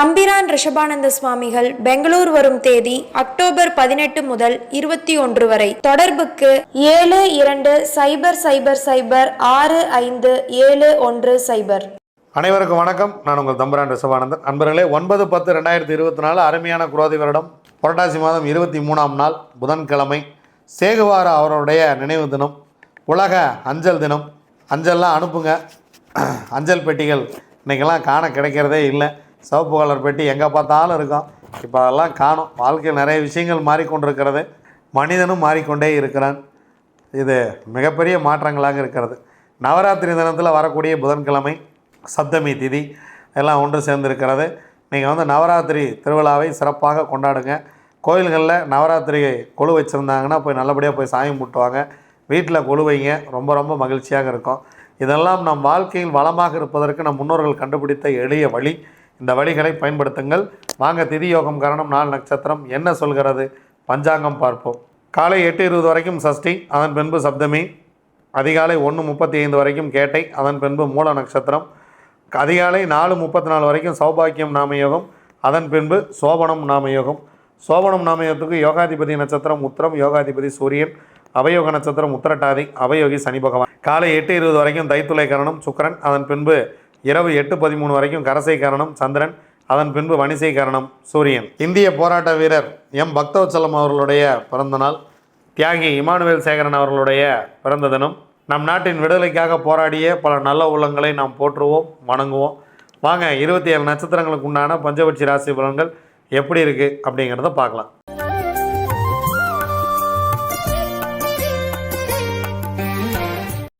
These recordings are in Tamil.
தம்பிரான் ரிஷபானந்த சுவாமிகள் பெங்களூர் வரும் தேதி அக்டோபர் பதினெட்டு முதல் இருபத்தி ஒன்று வரை. தொடர்புக்கு ஏழு இரண்டு சைபர் சைபர் சைபர் ஆறு ஐந்து ஏழு ஒன்று சைபர். அனைவருக்கும் வணக்கம். நான் உங்கள் தம்பிரான் ரிஷபானந்தன். அன்பர்களே ஒன்பது பத்து ரெண்டாயிரத்தி இருபத்தி நாலு அருமையான குரோதி வருடம். புரட்டாசி மாதம் இருபத்தி மூணாம் நாள் புதன்கிழமை. சேகுவார அவருடைய நினைவு தினம் உலக அஞ்சல் தினம். அஞ்சல்லாம் அனுப்புங்க. அஞ்சல் பெட்டிகள் இன்றைக்கெல்லாம் காண கிடைக்கிறதே இல்லை. சிவப்பு கலர் பெட்டி எங்கே பார்த்தாலும் இருக்கும். இப்போ அதெல்லாம் காணும். வாழ்க்கையில் நிறைய விஷயங்கள் மாறிக்கொண்டிருக்கிறது. மனிதனும் மாறிக்கொண்டே இருக்கிறான். இது மிகப்பெரிய மாற்றங்களாக இருக்கிறது. நவராத்திரி தினத்தில் வரக்கூடிய புதன்கிழமை சப்தமி திதி எல்லாம் ஒன்று சேர்ந்திருக்கிறது. நீங்கள் வந்து நவராத்திரி திருவிழாவை சிறப்பாக கொண்டாடுங்க. கோயில்களில் நவராத்திரி கொழு வச்சுருந்தாங்கன்னா போய் நல்லபடியாக போய் சாமி கும்பிட்டுவாங்க. வீட்டில் கொழுவைங்க ரொம்ப ரொம்ப மகிழ்ச்சியாக இருக்கும். இதெல்லாம் நம் வாழ்க்கையில் வளமாக இருப்பதற்கு நம் முன்னோர்கள் கண்டுபிடித்த எளிய வழி. இந்த வழிகளை பயன்படுத்துங்கள். வாங்க திதி யோகம் காரணம் நாள் நட்சத்திரம் என்ன சொல்கிறது? பஞ்சாங்கம் பார்ப்போம். காலை எட்டு இருபது வரைக்கும் சஷ்டி அதன் பின்பு சப்தமி அதிகாலை ஒன்று முப்பத்தி ஐந்து வரைக்கும் கேட்டை அதன் பின்பு மூல நட்சத்திரம். அதிகாலை நாலு முப்பத்தி நாலு வரைக்கும் சௌபாக்கியம் நாமயோகம் அதன் பின்பு சோபனம் நாமயோகம் சோபனம் நாமயோகத்துக்கு யோகாதிபதி நட்சத்திரம் உத்திரம் யோகாதிபதி சூரியன் அவயோக நட்சத்திரம் உத்திரட்டாதி அவயோகி சனி பகவான். காலை எட்டு இருபது வரைக்கும் தைத்துளை கரணம் சுக்கிரன் அதன் பின்பு இரவு எட்டு பதிமூணு வரைக்கும் கரசை கரணம் சந்திரன் அதன் பின்பு வணிசை கரணம் சூரியன். இந்திய போராட்ட வீரர் எம். பக்தவச்சலம் அவர்களுடைய பிறந்த நாள் தியாகி இமானுவேல் சேகரன் அவர்களுடைய பிறந்த தினம். நம் நாட்டின் விடுதலைக்காக போராடிய பல நல்ல உள்ளங்களை நாம் போற்றுவோம் வணங்குவோம். வாங்க இருபத்தி ஏழு நட்சத்திரங்களுக்கு உண்டான பஞ்சபட்சி ராசி பலன்கள் எப்படி இருக்குது அப்படிங்கிறத பார்க்கலாம்.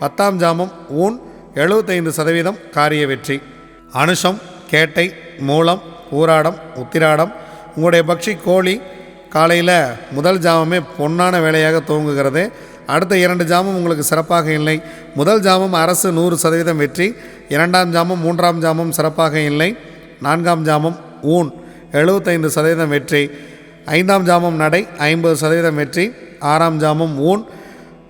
பத்தாம் ஜாமம் ஊன் எழுபத்தைந்து சதவீதம் காரிய வெற்றி. அனுஷம் கேட்டை மூலம் ஊராடம் உத்திராடம். உங்களுடைய பக்ஷி கோழி காலையில் முதல் ஜாமமே பொன்னான வேலையாக துவங்குகிறது. அடுத்த இரண்டு ஜாமம் உங்களுக்கு சிறப்பாக இல்லை. முதல் ஜாமம் அரசு நூறு சதவீதம் வெற்றி. இரண்டாம் ஜாமம் மூன்றாம் ஜாமம் சிறப்பாக இல்லை. நான்காம் ஜாமம் ஊன் எழுபத்தைந்து சதவீதம் வெற்றி. ஐந்தாம் ஜாமம் நடை ஐம்பது சதவீதம் வெற்றி. ஆறாம் ஜாமம் ஊன்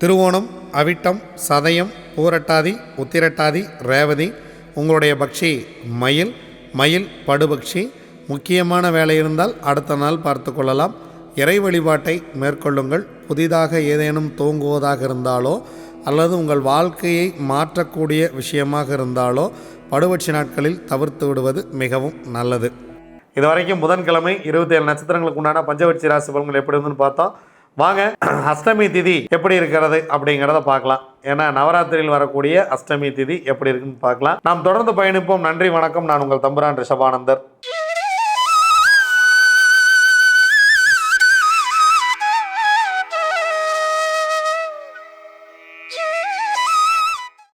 திருவோணம் அவிட்டம் சதயம் பூரட்டாதி உத்திரட்டாதி ரேவதி உங்களுடைய பக்ஷி மயில் மயில் படுபக்ஷி முக்கியமான வேலை இருந்தால் அடுத்த நாள் பார்த்து கொள்ளலாம். இறை வழிபாட்டை மேற்கொள்ளுங்கள். புதிதாக ஏதேனும் தூங்குவதாக இருந்தாலோ அல்லது உங்கள் வாழ்க்கையை மாற்றக்கூடிய விஷயமாக இருந்தாலோ படுபட்சி நாட்களில் தவிர்த்து விடுவது மிகவும் நல்லது. இதுவரைக்கும் புதன்கிழமை இருபத்தி ஏழு நட்சத்திரங்களுக்கு உண்டான பஞ்சவட்சி ராசி பலன்கள் எப்படி இருந்துன்னு பார்த்தோம் வாங்க அஷ்டமி திதி எப்படி இருக்கிறது அப்படிங்கிறத பார்க்கலாம். ஏன்னா நவராத்திரியில் வரக்கூடிய அஷ்டமி திதி எப்படி இருக்குன்னு பார்க்கலாம். நாம் தொடர்ந்து பயணிப்போம். நன்றி வணக்கம். நான் உங்கள் தம்புரான் ரிஷபானந்தர்.